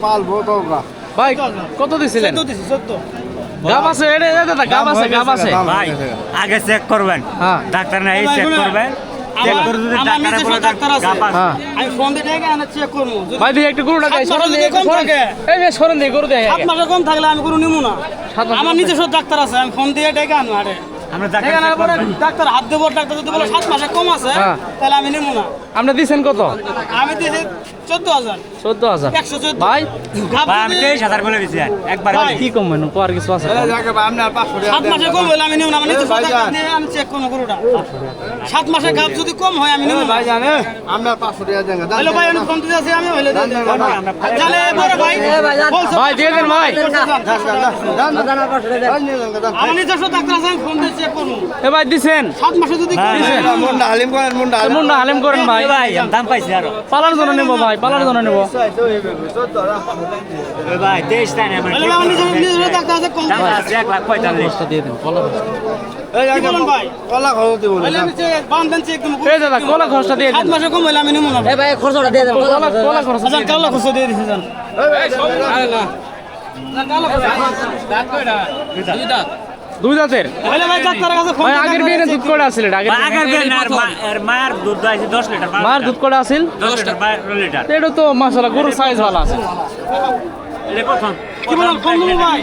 পালবো তো আমরা ভাই কত দিছিলেন? চোদ্দ দিছি চোদ্দ। গাব আছে এটা এটা দাদা গাব আছে গাব আছে। ভাই আগে চেক করবেন। হ্যাঁ। ডাক্তার নাই চেক করবেন। আমার- নিজস্ব ডাক্তার আছে। আমি ফোন দিয়ে ডেকে আনা ডাক্তার আরে। হাত দেবো ডাক্তার যদি বলে সাত মাসে কম আছে হ্যাঁ। তাহলে আমি নিবো না। আপনি দিছেন কত? আমি দিয়েছি চোদ্দ হাজার। ভাই ভাই আমি তেইশ হাজার বলে দিছি একবার কি কম কিছু আছে সাত মাসে কম হলে আমি নিবো না আমার নিজস্ব ভাই, ডাক্তার যান। দিয়ে আমি চেক করব গরুটা। সাত মাসে গাপ যদি কম হয় আমি নিবো ভাই জানে আপনার পাঁচশো টাকা দেন হ্যালো ভাই আমি ফোন দিতে আছি আমি হইলে দিয়ে। দান, বড় ভাই ভাই দিয়ে দেন ভাই। আমার নিজস্ব ডাক্তার আছে ফোন দিয়ে চেক করব। এ ভাই দিছেন। সাত মাসে যদি কম। মুন্ডা হালিম করেন মুন্ডা হালিম করেন। ভাই। দাম পাইছি আরও। পালার জন্য নেব ভাই পালার জন্য নেব ভাই তেইশ আছে এক লাখ পঁয়তাল্লিশ দিয়ে দেন কলা? কলা খরচটা দিয়ে দেন মাসে কম হইলে আমি নিবো না কলা কলা খরচ আচ্ছা কালো খুশো দিয়ে দিছি যান দুই দাঁতের? ভাই আগের বিয়ে দুধ করে আসছিলেন আগের আর মায়ের দুধ আছে লিটার বারো মার লিটার। দুধ করে আসিল দশ লিটার বারো লিটার। এটা তো মাসালা গরুর সাইজ ভালো আছে। এটা প্রথম। কি বলেন কম ভাই?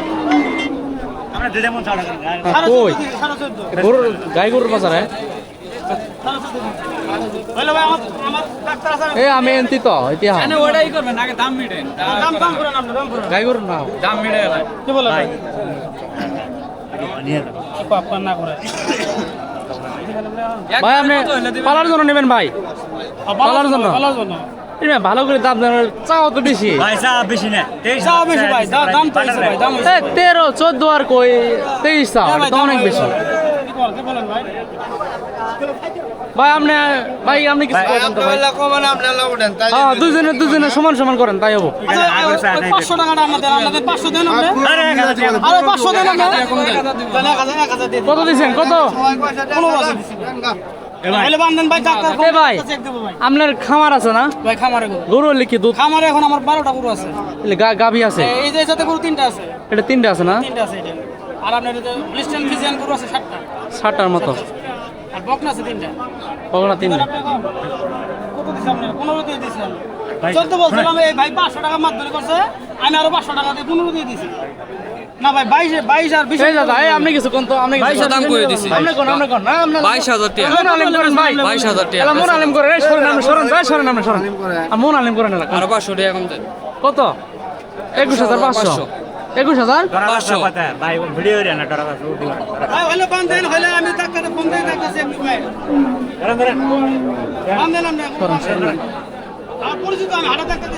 আমরা দিলে মন ছাড়া করি না। সাড়ে কই? চোদ্দ দিছি, সাড়ে চোদ্দ। গরুর গাই গরুর বাজারে আছে এ আমি এনতি তো ইতিহাস। ওটাই করবেন আগে দাম মিটেন। দাম দাম করে নাম দাম করে গাই গরুর না দাম মিটে ভাই কি বলেন ভাই আপনি পালার জন্য নেবেন ভাই। পালার জন্য? ভালো করে দাম চাও তো বেশি বেশি না তেরো চোদ্দ আর কই তেইশ চাও অনেক বেশি ভাই ভাই আপনি ভাই আপনি কিছু করবেন তো ভাই। হ্যাঁ দুজনে দুজনে সমান সমান করেন তাই হব। আচ্ছা, নাই পাঁচশো টাকাটা আমাদের আমাদের পাঁচশো দেন আরে পাঁচশো দেন। কত আপনার খামার আছে না? ভাই খামারে গরু। হলে কি দুধ? খামারে এখন আমার বারোটা গরু আছে। গাভী আছে? এই যে সাথে গরু তিনটা আছে। এটা তিনটা আছে না? তিনটা আছে এটা। আর আপনার লিস্টেন ফিজিয়ান গরু আছে ষাটটার মতো। আর বকনা আছে তিনটা? কখনো তিনটা। কত দিছি আপনার? পনেরো দিয়ে চলতে বলছিলাম এই ভাই পাঁচশো টাকা মারধরি করছে আমি আরও পাঁচশো টাকা দিয়ে পনেরো দিয়ে দিছি। না ভাই বাইশ বাইশ আর বিশ এই দাদা এই আপনি কিছু কোন তো আপনি বাইশ। দাম করে দিছি। আপনি কোন আপনি কোন? না আপনি বাইশ হাজার টাকা। মন আলিম করেন ভাই। বাইশ হাজার টাকা। এলা মন আলিম করেন এই সরেন আপনি সরেন ভাই সরেন আপনি সরেন। আর মন আলিম করেন এলা। আরও পাঁচশো টাকা কম দেন। কত? একুশ হাজার পাঁচশো। একুশ হাজার? পরিচিত আমি হাটা ডাক্তার